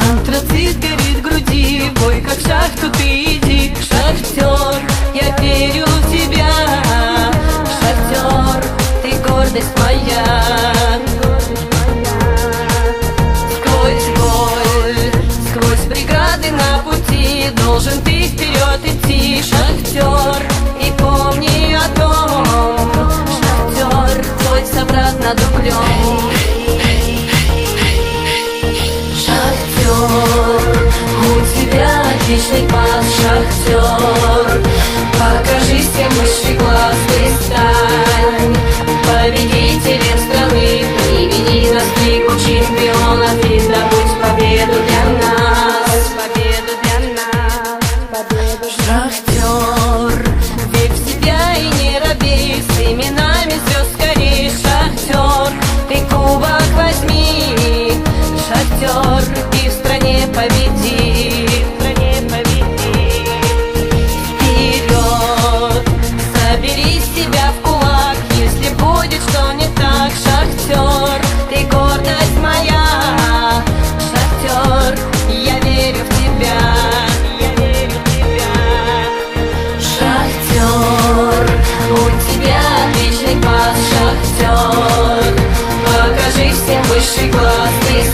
Антрацит горит груди, бой как в шахту ты иди, шахтер, я верю в тебя, шахтер, ты гордость моя. Сквозь боль, сквозь преграды на пути, должен ты вперед идти, шахтер. отличный пас, шах,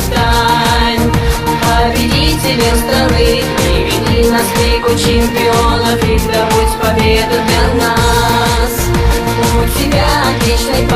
стань победителем страны Приведи нас к лику чемпионов и добудь победу для нас. У тебя отличный